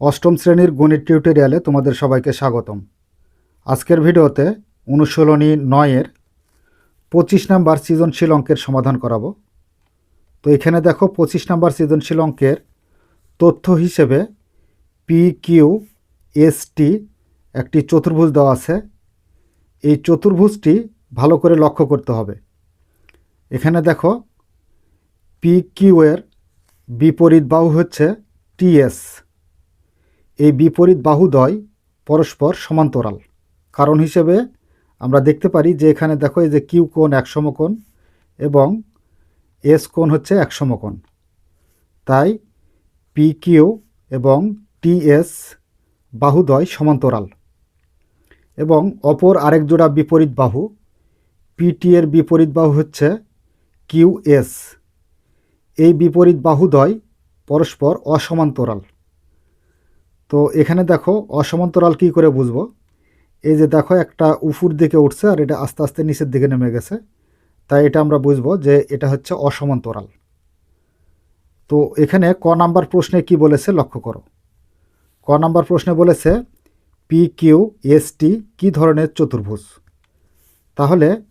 অষ্টম শ্রেণির গণিত টিউটোরিয়ালে তোমাদের সবাইকে স্বাগতম। আজকের ভিডিওতে অনুশীলনী নয়ের পঁচিশ নাম্বার সৃজনশীল অঙ্কের সমাধান করাবো। তো এখানে দেখো পঁচিশ নাম্বার সৃজনশীল অঙ্কের তথ্য হিসেবে পি কিউ এস টি একটি চতুর্ভুজ দেওয়া আছে। এই চতুর্ভুজটি ভালো করে লক্ষ্য করতে হবে। এখানে দেখো পি কিউ এর বিপরীত বাহু হচ্ছে টিএস এই বিপরীত বাহুদ্বয় পরস্পর সমান্তরাল। কারণ হিসেবে আমরা দেখতে পারি যে এখানে দেখো এই যে কিউ কোণ এক সমকোণ এবং এস কোণ হচ্ছে এক সমকোণ। তাই পি কিউ এবং টিএস বাহুদ্বয় সমান্তরাল। এবং অপর আরেক জোড়া বিপরীত বাহু পিটি এর বিপরীত বাহু হচ্ছে কিউ এস। এই বিপরীত বাহুদ্বয় পরস্পর অসমান্তরাল। তো এখানে দেখো অসমান্তরাল কী করে বুঝব? এই যে দেখো একটা উফুর দিকে উঠছে আর এটা আস্তে আস্তে নিচের দিকে নেমে গেছে। তাই এটা আমরা বুঝব যে এটা হচ্ছে অসমান্তরাল। তো এখানে ক নাম্বার প্রশ্নে কি বলেছে লক্ষ্য করো। ক নাম্বার প্রশ্নে বলেছে পি কিউ এস টি কী ধরনের চতুর্ভুজ? তাহলে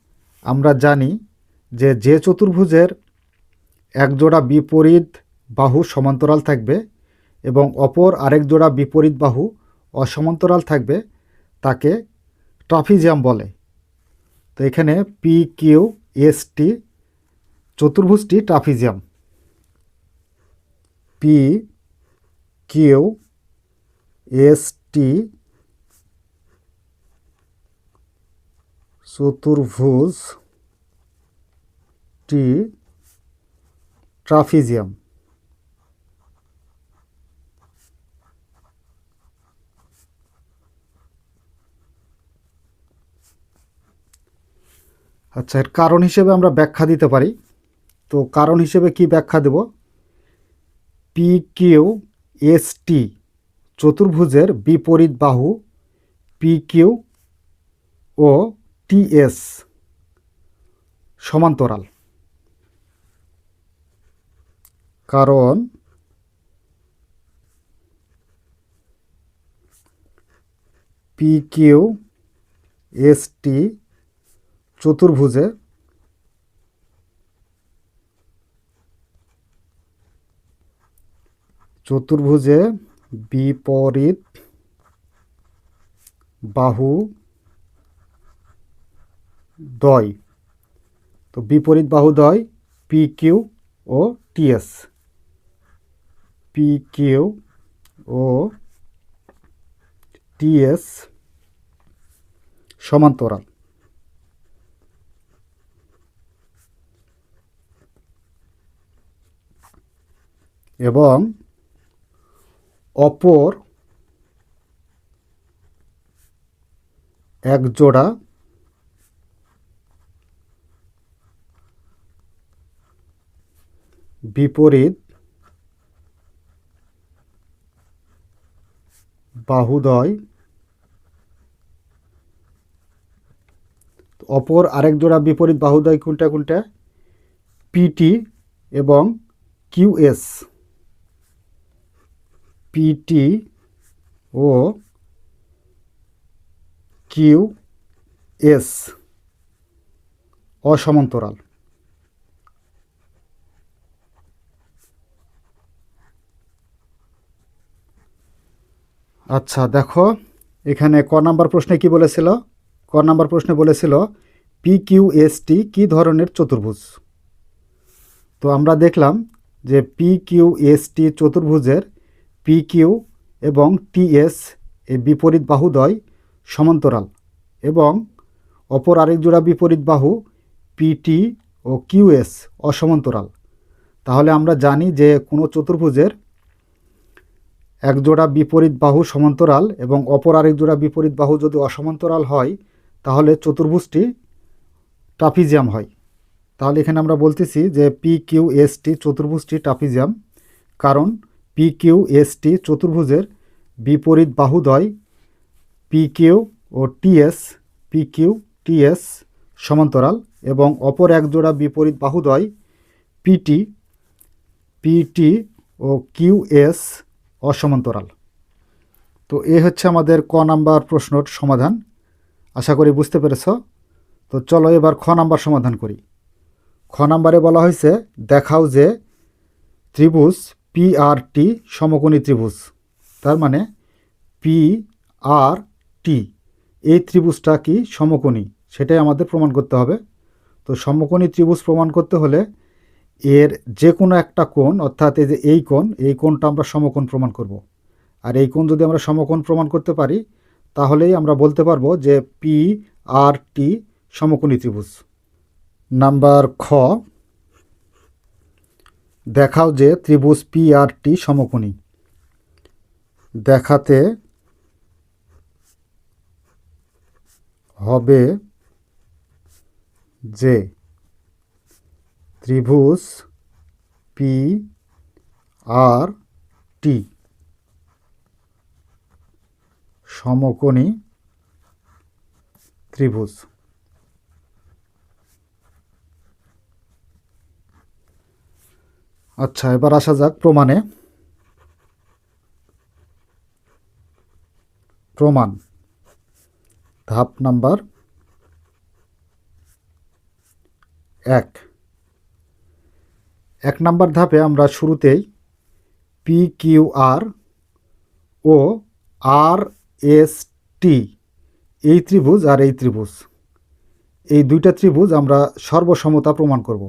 আমরা জানি যে যে চতুর্ভুজের একজোড়া বিপরীত বাহু সমান্তরাল থাকবে এবং অপর আরেক জোড়া বিপরীত বাহু অসমান্তরাল থাকবে, তাকে ট্রাফিজিয়াম বলে। তো এখানে P Q S T চতুর্ভুজটি trapezium. P Q S T চতুর্ভুজ টি ট্রাফিজিয়াম। আচ্ছা এর কারণ হিসেবে আমরা ব্যাখ্যা দিতে পারি। তো কারণ হিসেবে কি ব্যাখ্যা দেব? পি কিউ এস টি চতুর্ভুজের বিপরীত বাহু পি কিউ ও টিএস সমান্তরাল। কারণ পি কিউ এস টি চতুর্ভুজে চতুর্ভুজে বিপরীত বাহু দয়। তো বিপরীত বাহু দয় পি কিউ ও টিএস পি কিউ ও টিএস সমান্তরাল। এবং অপর এক জোড়া বিপরীত বাহুদয়। অপর আরেক জোড়া বিপরীত বাহুদয় কোনটা কোনটা? পিটি এবং কিউএস পিটি ও কিউ এস অসমান্তরাল। আচ্ছা দেখো, এখানে ক নাম্বার প্রশ্নে কি বলেছিল? ক নাম্বার প্রশ্নে বলেছিল পি কিউ এস টি কী ধরনের চতুর্ভুজ? তো আমরা দেখলাম যে পি কিউ এস টি চতুর্ভুজের পি কিউ এবং টিএস এই বিপরীত বাহুদ্বয় সমান্তরাল এবং অপর আরেক জোড়া বিপরীত বাহু পিটি ও কিউএস অসমান্তরাল। তাহলে আমরা জানি যে কোনো চতুর্ভুজের এক জোড়া বিপরীত বাহু সমান্তরাল এবং অপর আরেক জোড়া বিপরীত বাহু যদি অসমান্তরাল হয়, তাহলে চতুর্ভুজটি ট্রাপিজিয়াম হয়। তাহলে এখানে আমরা বলতেছি যে পি কিউ এস টি চতুর্ভুজটি ট্রাপিজিয়াম, কারণ পি কিউ এস টি চতুর্ভুজের বিপরীত বাহুদ্বয় পি কিউ ও টিএস পি কিউ টিএস সমান্তরাল এবং অপর এক জোড়া বিপরীত বাহুদ্বয় পিটি পিটি ও কিউএস অসমান্তরাল। তো এ হচ্ছে আমাদের ক নাম্বার প্রশ্নর সমাধান। আশা করি বুঝতে পেরেছ। তো চলো এবার খ নাম্বার সমাধান করি। খ নাম্বারে বলা হয়েছে, দেখাও যে ত্রিভুজ পি আর টি সমকোণী ত্রিভুজ। তার মানে পি আর টি এই ত্রিভুজটা কি সমকোণী? সেটাই আমাদের প্রমাণ করতে হবে। তো সমকোণী ত্রিভুজ প্রমাণ করতে হলে এর যে কোনো একটা কোণ, অর্থাৎ এই যে এই কোণ, এই কোণটা আমরা সমকোণ প্রমাণ করব। আর এই কোণ যদি আমরা সমকোণ প্রমাণ করতে পারি, তাহলেই আমরা বলতে পারব যে পি আর টি সমকোণী ত্রিভুজ। নাম্বার খ দেখাও যে ত্রিভুজ পি আর টি সমকোণী। দেখাতে হবে যে ত্রিভুজ পি আর টি সমকোণী ত্রিভুজ। আচ্ছা এবার আসা যাক প্রমাণে। প্রমাণ। ধাপ নাম্বার এক। এক নাম্বার ধাপে আমরা শুরুতেই পি কিউ আর ও আর এস টি এই ত্রিভুজ আর এই ত্রিভুজ। এই দুইটা ত্রিভুজ আমরা সর্বসমতা প্রমাণ করব।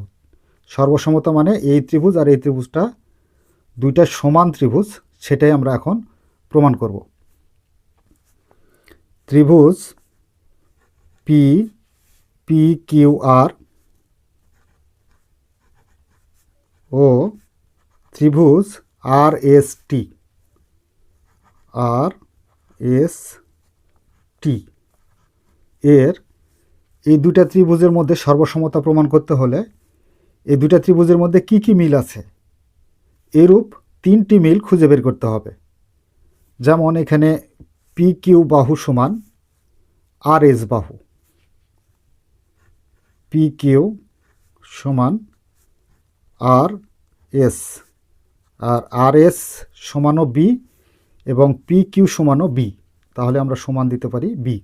সর্বসমতা মানে এই ত্রিভুজ আর এই ত্রিভুজটা দুইটা সমান ত্রিভুজ, সেটাই আমরা এখন প্রমাণ করব। ত্রিভুজ পি পি কিউ আর ও ত্রিভুজ R S T R S টি এর এই দুটা ত্রিভুজের মধ্যে সর্বসমতা প্রমাণ করতে হলে এই দুটা ত্রিভুজের মধ্যে কি কি মিল আছে? এরূপ তিনটি মিল খুঁজে বের করতে হবে। যেমন এখানে পি কিউ বাহু সমান আর এস বাহু। পি কিউ সমান আর এস আর আর এস সমানও বি এবং পি কিউ সমানও বি তাহলে আমরা সমান দিতে পারি বি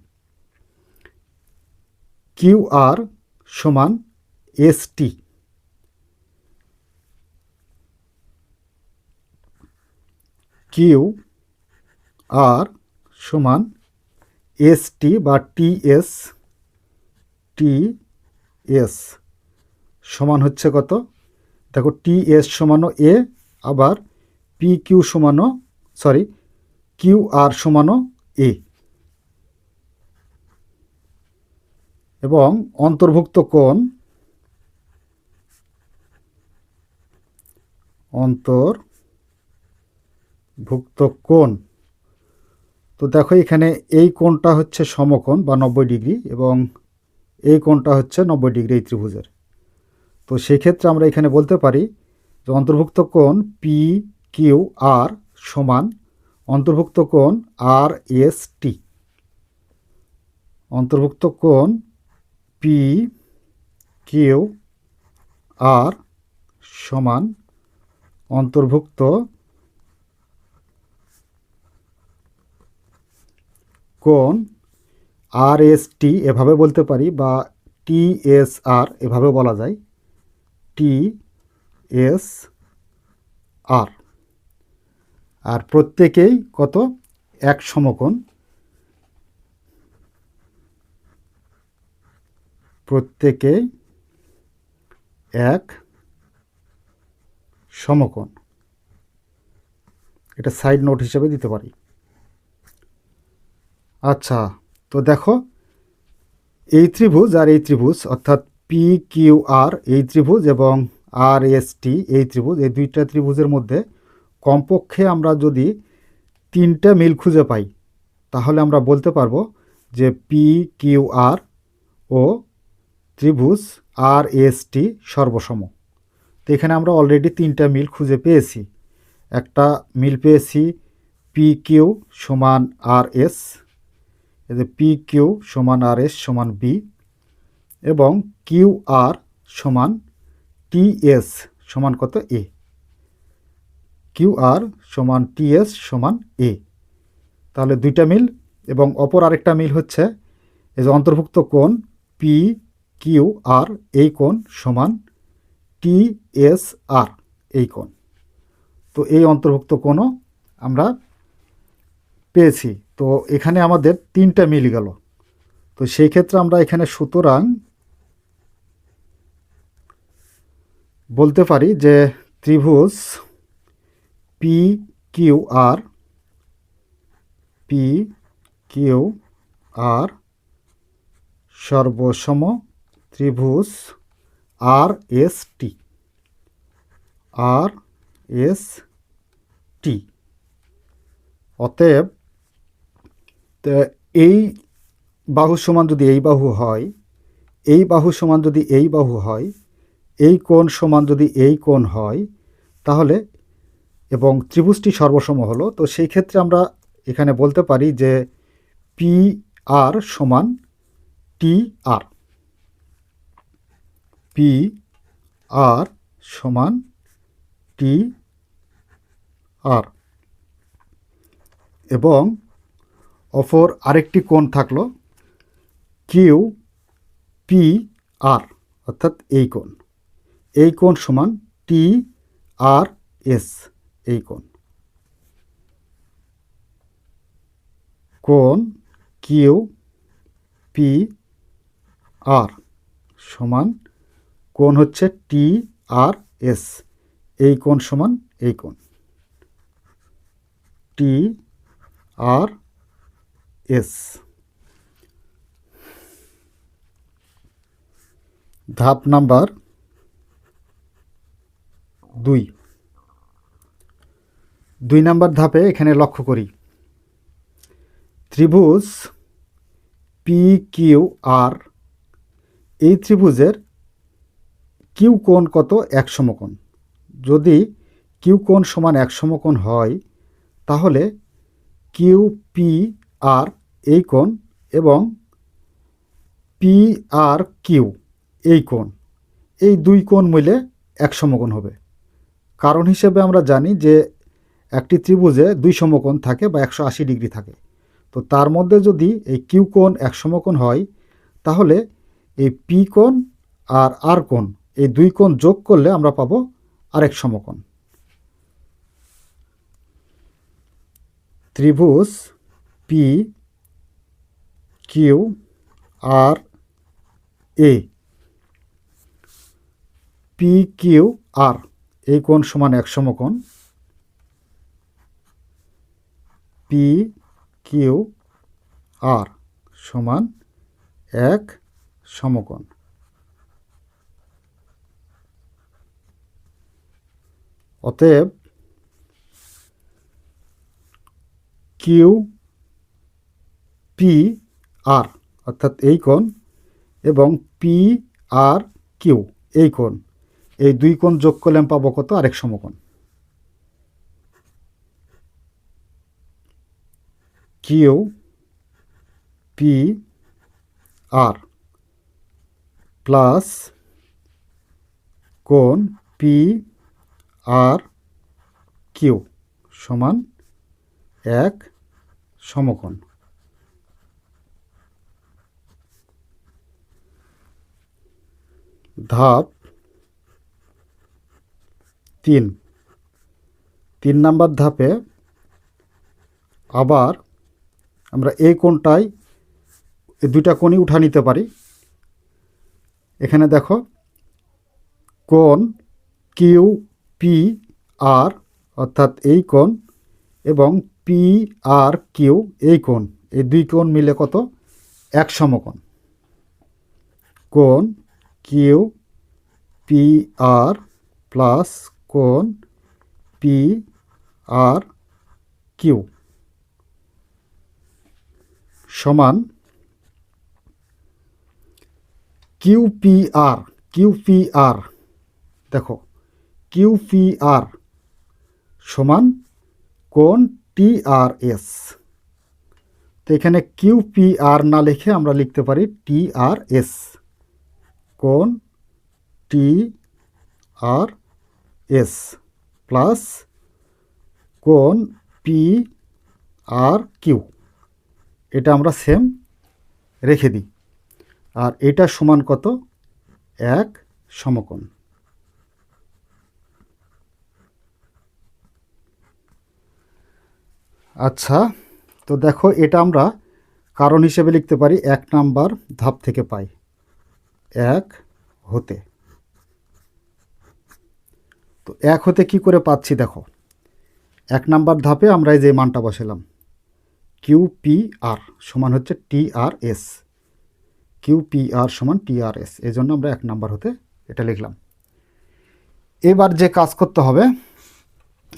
কিউ আর সমান এস টি কিউ আর সমান এস টি বা টি এস টি এস সমান হচ্ছে কত? দেখো টি এস সমানো এ আবার পি কিউ সমানো সরি কিউ আর সমানো এ এবং অন্তর্ভুক্ত কোণ অন্তর্ভুক্ত কোণ। তো দেখো এখানে এই কোণটা হচ্ছে সমকোণ বা নব্বই ডিগ্রি এবং এই কোণটা হচ্ছে নব্বই ডিগ্রি এই ত্রিভুজের। তো সেক্ষেত্রে আমরা এখানে বলতে পারি যে অন্তর্ভুক্ত কোণ পি কিউ আর সমান অন্তর্ভুক্ত কোণ আর এস টি অন্তর্ভুক্ত কোণ পি কিউ আর সমান অন্তর্ভুক্ত কোণ আর এস টি এভাবে বলতে পারি বা টি এস আর এভাবে বলা যায়। টি এস আর আর প্রত্যেকেই কত? এক সমকোণ। প্রত্যেকেই এক সমকোণ। এটা সাইড নোট হিসেবে দিতে পারি। আচ্ছা তো দেখো, এই ত্রিভুজ আর এই ত্রিভুজ, অর্থাৎ পি কিউ আর এই ত্রিভুজ এবং আর এস টি এই ত্রিভুজ, এই দুইটা ত্রিভুজের মধ্যে কমপক্ষে আমরা যদি তিনটা মিল খুঁজে পাই, তাহলে আমরা বলতে পারব যে পি কিউ আর ও ত্রিভুজ আর এস টি সর্বসম। তো এখানে আমরা অলরেডি তিনটা মিল খুঁজে পেয়েছি। একটা মিল পেয়েছি পি কিউ সমান আর এস এতে পি কিউ সমান আর এস সমান বি এবং কিউ আর সমান টি এস সমান কত এ কিউ আর সমান টি এস সমান এ তাহলে দুইটা মিল এবং অপর আরেকটা মিল হচ্ছে এই যে অন্তর্ভুক্ত কোণ পি কিউ আর এই কোণ সমান টি এস আর এই কোণ। তো এই অন্তর্ভুক্ত কোণও আমরা পেয়েছি। তো এখানে আমাদের তিনটা মিল গেল। তো সেই ক্ষেত্রে আমরা এখানে সুতরাং বলতে পারি যে ত্রিভুজ P Q R P Q R সর্বসম ত্রিভুজ R S T R S টি অতএব তো এই বাহু সমান যদি এই বাহু হয়, এই বাহু সমান যদি এই বাহু হয়, এই কোণ সমান যদি এই কোণ হয়, তাহলে এবং ত্রিভুজটি সর্বসম হলো, তো সেই ক্ষেত্রে আমরা এখানে বলতে পারি যে পি আর সমান টি আর। পি আর সমান টি আর। এবং অপর আরেকটি কোণ থাকল কিউ পি আর, অর্থাৎ এই কোণ। এই কোণ সমান টি আর এস, এই কোণ। কোণ কিউ পি আর সমান কোণ হচ্ছে টি আর এস, এই কোণ সমান এই কোণ। T R S. ধাপ নাম্বার দুই। দুই নাম্বার ধাপে এখানে লক্ষ্য করি। ত্রিভুজ পি কিউ আর। এই ত্রিভুজের কিউ কোণ কত? এক সমকোণ। যদি কিউ কোণ সমান এক সমকোণ হয়, তাহলে কিউ পি আর এই কোণ এবং পি আর কিউ এই কোণ। এই দুই কোণ মিলে এক সমকোণ হবে। কারণ হিসেবে আমরা জানি যে একটি ত্রিভুজে দুই সমকোণ থাকে বা একশো আশি ডিগ্রি থাকে। তো তার মধ্যে যদি এই কিউ কোণ এক সমকোণ হয়, তাহলে এই পি কোণ আর আর কোণ, এই দুই কোণ যোগ করলে আমরা পাবো আরেক সমকোণ। ত্রিভুজ পি কিউ আর এ পি কিউ আর এই কোণ সমান এক সমকোণ। পি কিউ আর সমান এক সমকোণ। অতএব কিউ পি আর, অর্থাৎ এই কোণ এবং পি আর কিউ এই কোণ। এই দুই কোণ যোগ করলে আমি পাবো কত? আরেক সমকোণ। কিউ পি আর প্লাস কোণ পি আর কিউ সমান এক সমকোণ। ধাপ তিন। তিন নাম্বার ধাপে আবার আমরা এই কোণটাই এই দুইটা কোণই উঠা নিতে পারি। এখানে দেখো কোণ কিউ পি আর অর্থাৎ এই কোণ এবং পি আর কিউ এই কোণ। এই দুই কোণ মিলে কত? এক সমকোণ। কোণ কিউ পি আর প্লাস কোণ পি আর কিউ সমান Q P R, Q P R, দেখো, কিউ পি আর সমান কোন টি আর এস। তো এখানে কিউ পি আর না লিখে আমরা লিখতে পারি টি কোণ টি আর এস প্লাস কোণ পি আর কিউ। এটা আমরা সেম রেখে দিই। আর এটা সমান কত? এক সমকোণ। আচ্ছা তো দেখো এটা আমরা কারণ হিসেবে লিখতে পারি এক নাম্বার ধাপ থেকে পাই। এক হতে। তো এক হতে কি করে পাচ্ছি দেখো। এক নাম্বার ধাপে আমরা এই যে মানটা বসালাম। কিউ পি আর সমান হচ্ছে T R S. Q P R সমান টি আর এস। এই জন্য আমরা এক নাম্বার হতে এটা লিখলাম। এবার যে কাজ করতে হবে,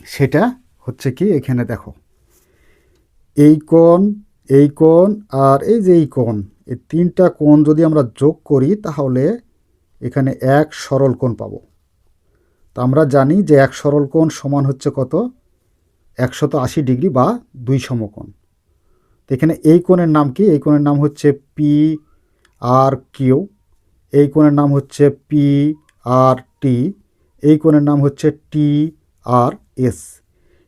সেটা হচ্ছে কি এখানে দেখো। এই কোণ এই কোণ আর এই যে এই কোণ। এই তিনটা কোণ যদি আমরা যোগ করি, তাহলে এখানে এক সরল কোণ পাবো। তো আমরা জানি যে এক সরল কোণ সমান হচ্ছে কত? একশত আশি ডিগ্রি বা দুই সমকোণ। তো এখানে এই কোণের নাম কি? এই কোণের নাম হচ্ছে পি আর কিউ এই কোণের নাম হচ্ছে পি আর টি এই কোণের নাম হচ্ছে টি আর এস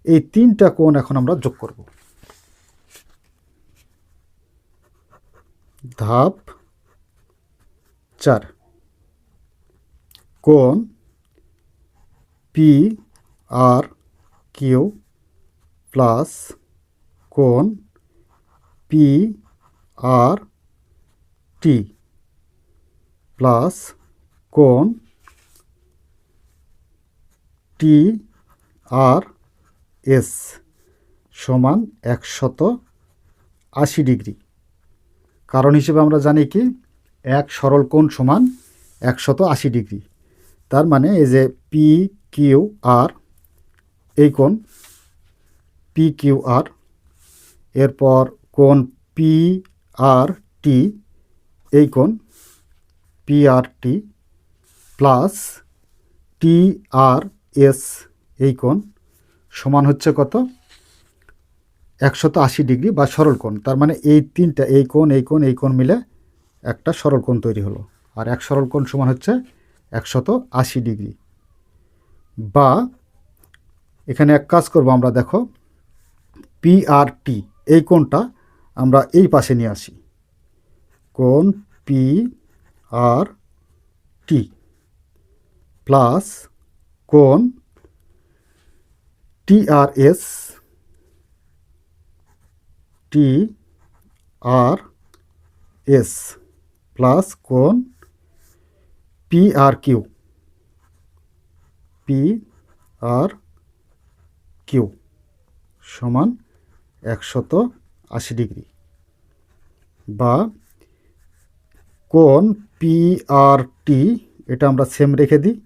এই তিনটা কোণ এখন আমরা যোগ করব। ধাপ চার। কোণ পি আর কিউ প্লাস কোণ পি আর টি প্লাস কোণ টি আর এস সমান একশত আশি ডিগ্রি। কারণ হিসেবে আমরা জানি কি, এক সরল কোণ সমান একশত আশি ডিগ্রি। তার মানে এই যে পি কিউ আর, এই কোণ পি কিউ আর, এরপর কোণ পি আর টি, এই কোণ P R T plus T R S, এই কোণ সমান হচ্ছে কত? একশত আশি ডিগ্রি বা সরল কোণ। তার মানে এই তিনটা, এই কোণ এই কোণ এই কোণ মিলে একটা সরল কোণ তৈরি হলো। আর এক সরল কোণ সমান হচ্ছে একশত আশি ডিগ্রি। বা এখানে এক কাজ করব আমরা, দেখো পি আর টি এই কোণটা আমরা এই পাশে নিয়ে আসি। কোণ পি আর টি প্লাস কোণ T R S T R S plus কোণ P R Q P R Q সমান একশত আশি ডিগ্রি বা কোণ পি আর টি এটা আমরা সেম রেখে দিই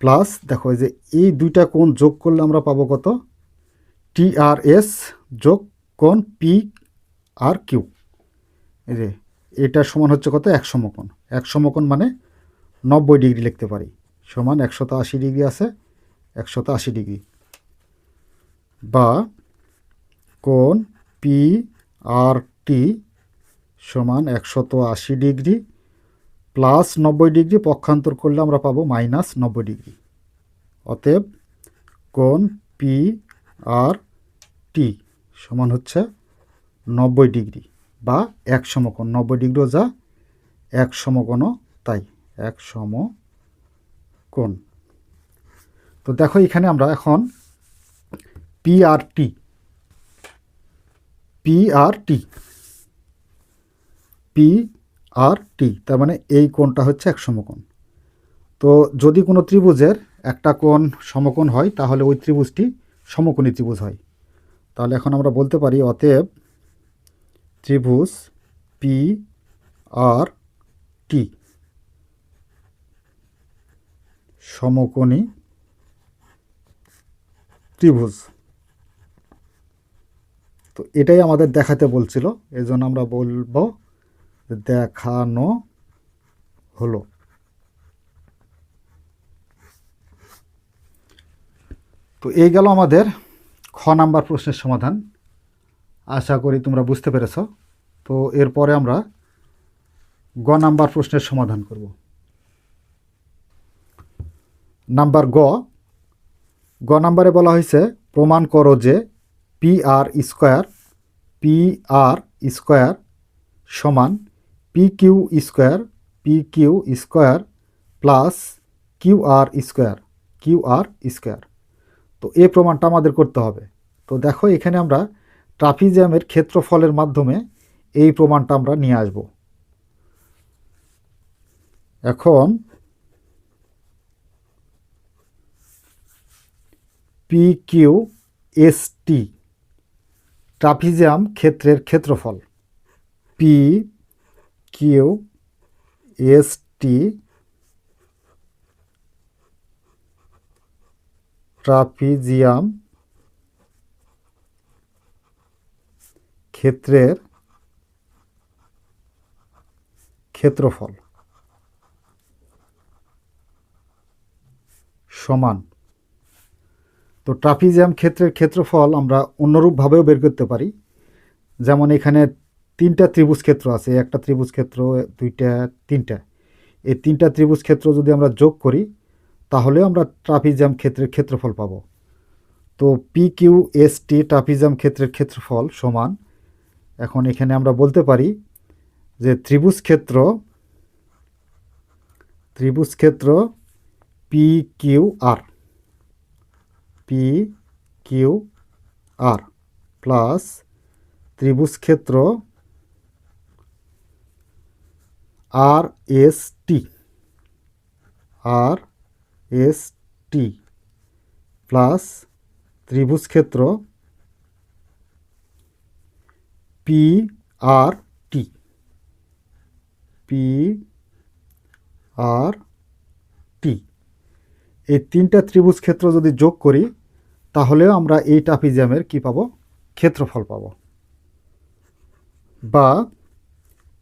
প্লাস দেখো যে এই দুইটা কোণ যোগ করলে আমরা পাবো কত? টি আর এস যোগ কোণ পি আর কিউ যে এটা সমান হচ্ছে কত? এক সমকোণ। এক সমকোণ মানে নব্বই ডিগ্রি লিখতে পারি। সমান একশত আশি ডিগ্রি আছে, একশত আশি ডিগ্রি। বা কোণ পি আর টি সমান একশত আশি ডিগ্রি প্লাস নব্বই ডিগ্রি পক্ষান্তর করলে আমরা পাবো মাইনাস নব্বই ডিগ্রি। অতএব কোণ পি আর টি সমান হচ্ছে নব্বই ডিগ্রি বা এক সমকোণ, নব্বই ডিগ্রিও যা, এক সমকোণও তাই, এক সম কোণ তো দেখো এখানে আমরা এখন P R T P R T P R T তার মানে এই কোণটা হচ্ছে এক সমকোণ। তো যদি কোনো ত্রিভুজের একটা কোণ সমকোণ হয়, তাহলে ওই ত্রিভুজটি সমকোণী ত্রিভুজ হয়। তাহলে এখন আমরা বলতে পারি অতএব ত্রিভুজ পি আর টি সমকোণী ত্রিভুজ। তো এটাই আমাদের দেখাতে বলছিল এই জন্য আমরা বলব দেখানো হলো। তো এই গেল আমাদের খ নাম্বার প্রশ্নের সমাধান। আশা করি তোমরা বুঝতে পেরেছ। তো এরপরে আমরা গ নাম্বার প্রশ্নের সমাধান করব। নাম্বার গ। গ নাম্বারে বলা হয়েছে, প্রমাণ করো যে P R square P R square সমান P Q square P Q square plus Q R square Q R square. তো এ প্রমাণটা আমাদের করতে হবে। তো দেখো, এখানে আমরা ট্রাফিজিয়ামের ক্ষেত্রফলের মাধ্যমে এই প্রমাণটা আমরা নিয়ে আসব। এখন P Q S T trapezium ক্ষেত্রের ক্ষেত্রফল। P Q S T trapezium ক্ষেত্রের ক্ষেত্রফল সমান। তো ট্রাফিজিয়াম ক্ষেত্রের ক্ষেত্রফল আমরা অন্যরূপভাবেও বের করতে পারি। যেমন এখানে তিনটা ত্রিভুজ ক্ষেত্র আছে, একটা ত্রিভুজ ক্ষেত্র, দুইটা, তিনটা। এই তিনটা ত্রিভুজ ক্ষেত্র যদি আমরা যোগ করি তাহলেও আমরা ট্রাফিজিয়াম ক্ষেত্রের ক্ষেত্রফল পাব। তো P Q S T trapezium ক্ষেত্রের ক্ষেত্রফল সমান, এখন এখানে আমরা বলতে পারি যে ত্রিভুজ ক্ষেত্র ত্রিভুজ ক্ষেত্র P Q R P Q R plus ত্রিভুজ ক্ষেত্র R S T R S T plus ত্রিভুজ ক্ষেত্র P R T P R T এই তিনটা ত্রিভুজ ক্ষেত্র যদি যোগ করি, তাহলেও আমরা এই টাপিজিয়ামের কি পাবো? ক্ষেত্রফল পাব। বা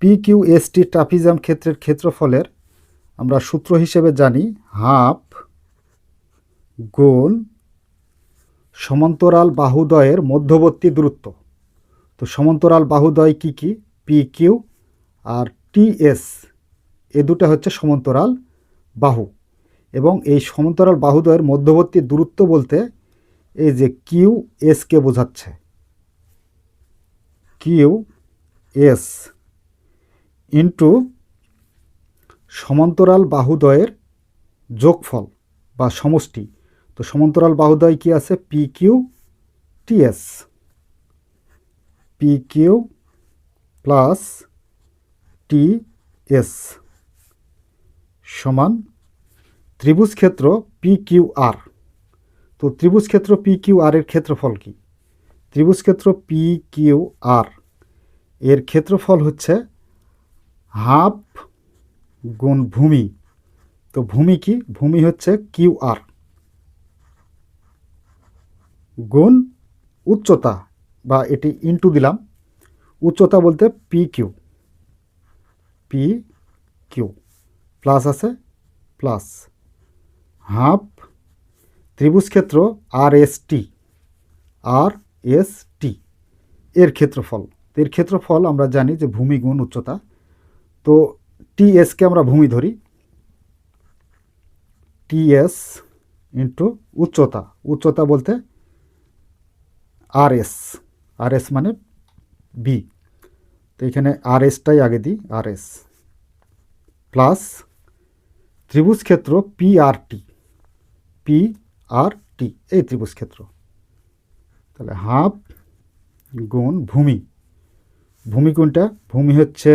P Q S T trapezium ক্ষেত্রের ক্ষেত্রফলের আমরা সূত্র হিসেবে জানি হাফ গুণ সমান্তরাল বাহুদয়ের মধ্যবর্তী দূরত্ব। তো সমান্তরাল বাহুদয় কি কি? পি কিউ আর টি এস এ দুটা হচ্ছে সমান্তরাল বাহু। এবং এই সমান্তরাল বাহুদয়ের মধ্যবর্তী দূরত্ব বলতে এই যে কিউ এসকে বোঝাচ্ছে। কিউ এস ইন্টু সমান্তরাল বাহুদয়ের যোগফল বা সমষ্টি। তো সমান্তরাল বাহুদয় কি আছে? P Q TS P Q plus T S সমান ত্রিভুজ ক্ষেত্র পি কিউ আর তো ত্রিভুজ ক্ষেত্র পি কিউ আর এর ক্ষেত্রফল কি? ত্রিভুজ ক্ষেত্র পি কিউ আর এর ক্ষেত্রফল হচ্ছে হাফ গুণ ভূমি। তো ভূমি কি? ভূমি হচ্ছে কিউ আর গুণ উচ্চতা বা এটি ইন্টু দিলাম। উচ্চতা বলতে P Q P Q plus আছে প্লাস হাফ ত্রিভুজ ক্ষেত্র R S T R S টি এর ক্ষেত্রফল। এর ক্ষেত্রফল আমরা জানি যে ভূমি গুণ উচ্চতা। তো টি এসকে আমরা ভূমি ধরি। টি এস ইন্টু উচ্চতা। উচ্চতা বলতে আর এস আর এস মানে বি। তো এখানে আর এসটাই আগে দিই আর এস প্লাস ত্রিভুজ ক্ষেত্র P R T P R T এই ত্রিভুজ ক্ষেত্র। তাহলে হাফ গুণ ভূমি। ভূমি কোনটা? ভূমি হচ্ছে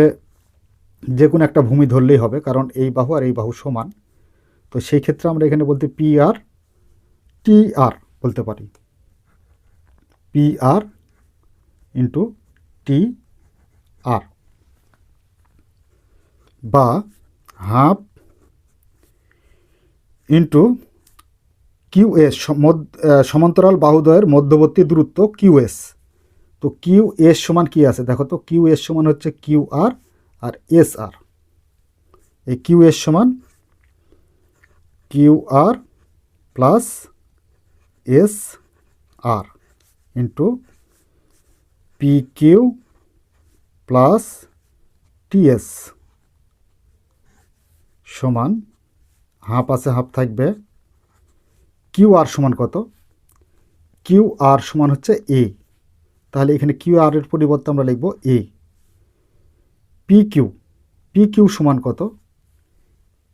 যে কোনো একটা ভূমি ধরলেই হবে, কারণ এই বাহু আর এই বাহু সমান। তো সেই ক্ষেত্রে আমরা এখানে বলতে পি আর টি আর বলতে পারি। পি আর ইন্টু টি আর বা হাফ ইন্টু কিউ এস সমান্তরাল বাহুদয়ের মধ্যবর্তী দূরত্ব কিউ এস তো কিউ এস সমান কি আছে? দেখো তো কিউ এস সমান হচ্ছে কিউ আর আর এস আর এই কিউ এস সমান Q R plus S R into P Q plus TS সমান হাফ আছে হাফ থাকবে। কিউ আর সমান কত? কিউ আর সমান হচ্ছে এ তাহলে এখানে কিউ আর এর পরিবর্তে আমরা লিখব এ পি কিউ পি কিউ সমান কত?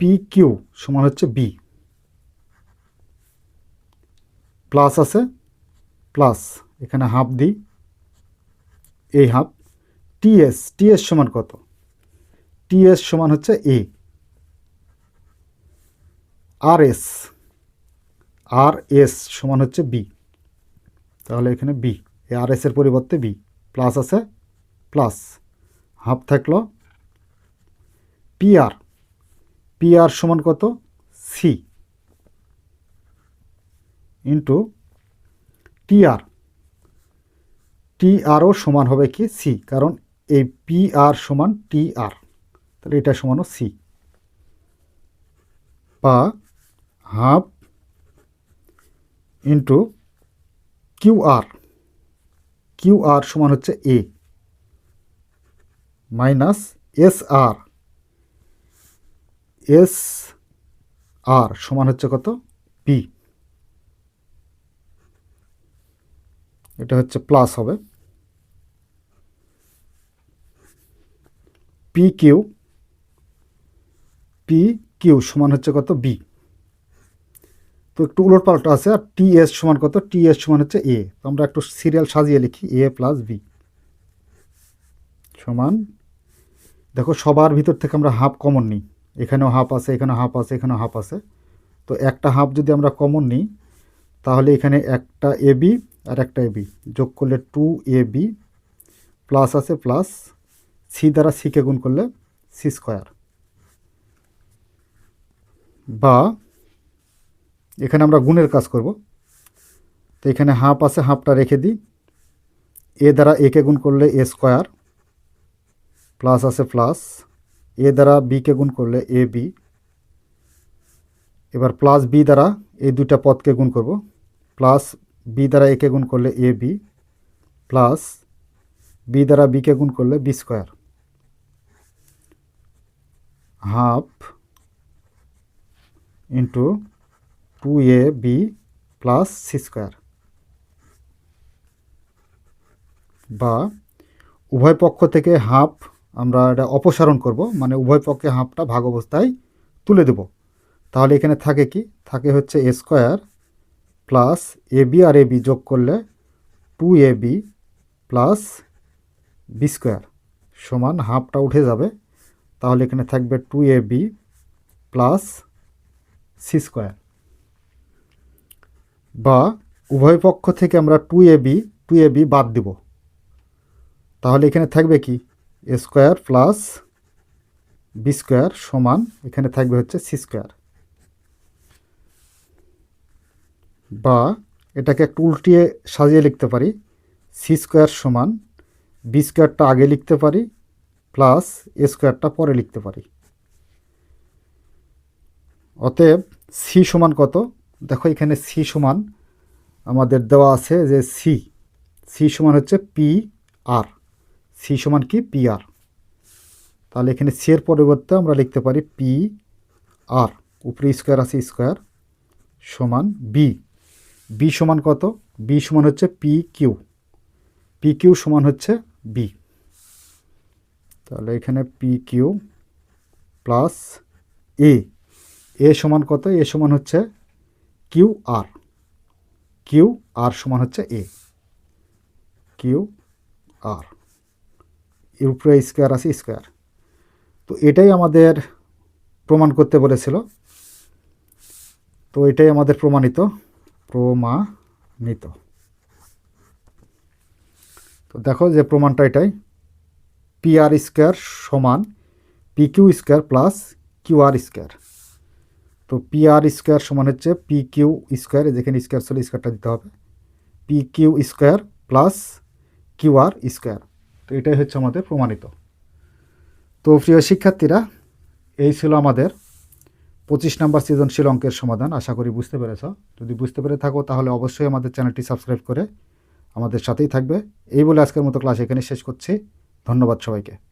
পি কিউ সমান হচ্ছে বি প্লাস আছে প্লাস এখানে হাফ দিই। এই হাফ টিএস টিএস সমান কত? টিএস সমান হচ্ছে এ আর এস আর এস সমান হচ্ছে বি তাহলে এখানে বি এ আর এস এর পরিবর্তে বি প্লাস আছে প্লাস হাফ থাকল পি আর পি আর সমান কত? সি ইন্টু টি আর টি আরও সমান হবে কি? সি কারণ এই পি আর সমান টি আর তাহলে এটা সমানও সি বা half into Q R Q R সমান হচ্ছে A minus S R S R সমান হচ্ছে কত? পি এটা হচ্ছে প্লাস হবে। পি কিউ পি কিউ সমান হচ্ছে কত? বি তো একটু উলট পাল্টা আছে, আর টি এস সমান কত? টি এস সমান হচ্ছে এ তো আমরা একটু সিরিয়াল সাজিয়ে লিখি এ প্লাস বি সমান, দেখো সবার ভিতর থেকে আমরা হাফ কমন নিই। এখানেও হাফ আছে, এখানেও হাফ আছে, এখানেও হাফ আছে। তো একটা হাফ যদি আমরা কমন নিই, তাহলে এখানে একটা এ বি আর একটা এ বি যোগ করলে টু এ বি প্লাস আছে প্লাস সি দ্বারা সিকে গুণ করলে সি স্কোয়ার বা এখানে আমরা গুণের কাজ করব। তো এখানে হাফ আছে হাফটা রেখে দিই। এ দ্বারা একে গুণ করলে এ স্কোয়ার প্লাস আছে প্লাস এ দ্বারা বিকে গুণ করলে এ বি এবার প্লাস বি দ্বারা এই দুইটা পদকে গুণ করব। প্লাস বি দ্বারা একে গুণ করলে এ বি প্লাস বি দ্বারা বিকে গুণ করলে B square half into two A B plus C square বা উভয় পক্ষ থেকে হাফ আমরা এটা অপসারণ করব মানে উভয় পক্ষে হাফটা ভাগ অবস্থায় তুলে দেব। তাহলে এখানে থাকে কি? থাকে হচ্ছে A square plus A B R A B যোগ করলে two A B plus B square সমান হাফটা উঠে যাবে। তাহলে এখানে থাকবে two A B plus C square বা উভয় পক্ষ থেকে আমরা two A B two A B বাদ দিব। তাহলে এখানে থাকবে কি? A square plus B square সমান এখানে থাকবে হচ্ছে সি স্কোয়ার বা এটাকে একটু উল্টিয়ে সাজিয়ে লিখতে পারি। সি স্কোয়ার সমান বি স্কোয়ারটা আগে লিখতে পারি প্লাস এ স্কোয়ারটা পরে লিখতে পারি। অতএব সি সমান কত? দেখো এখানে সি সমান আমাদের দেওয়া আছে যে সি সি সমান হচ্ছে পি আর সি সমান কি? পি আর তাহলে এখানে সি এর পরিবর্তে আমরা লিখতে পারি পি আর উপরে স্কোয়ার আছে স্কোয়ার সমান বি বি সমান কত? বি সমান হচ্ছে পি কিউ পি কিউ সমান হচ্ছে বি তাহলে এখানে P Q plus A A সমান কত? এ সমান হচ্ছে কিউ আর কিউ আর সমান হচ্ছে এ কিউ আর এর উপরে স্কোয়ার আছে স্কোয়ার তো এটাই আমাদের প্রমাণ করতে বলেছিল। তো এটাই আমাদের প্রমাণিত। প্রমাণিত। তো দেখো যে প্রমাণটা এটাই। পি আর স্কোয়ার সমান P Q square plus Q R square তো পি আর স্কোয়ার সমান হচ্ছে পি কিউ স্কোয়ার যেখানে স্কোয়ার ছিল স্কোয়ারটা দিতে হবে। P Q square plus Q R square তো এটাই হচ্ছে আমাদের প্রমাণিত। তো প্রিয় শিক্ষার্থীরা, এই ছিল আমাদের পঁচিশ নাম্বার সৃজনশীল অঙ্কের সমাধান, আশা করি বুঝতে পেরেছ। যদি বুঝতে পেরে থাকো, তাহলে অবশ্যই আমাদের চ্যানেলটি সাবস্ক্রাইব করে আমাদের সাথেই থাকবে। এই বলে আজকের মতো ক্লাস এখানে শেষ করছি। ধন্যবাদ সবাইকে।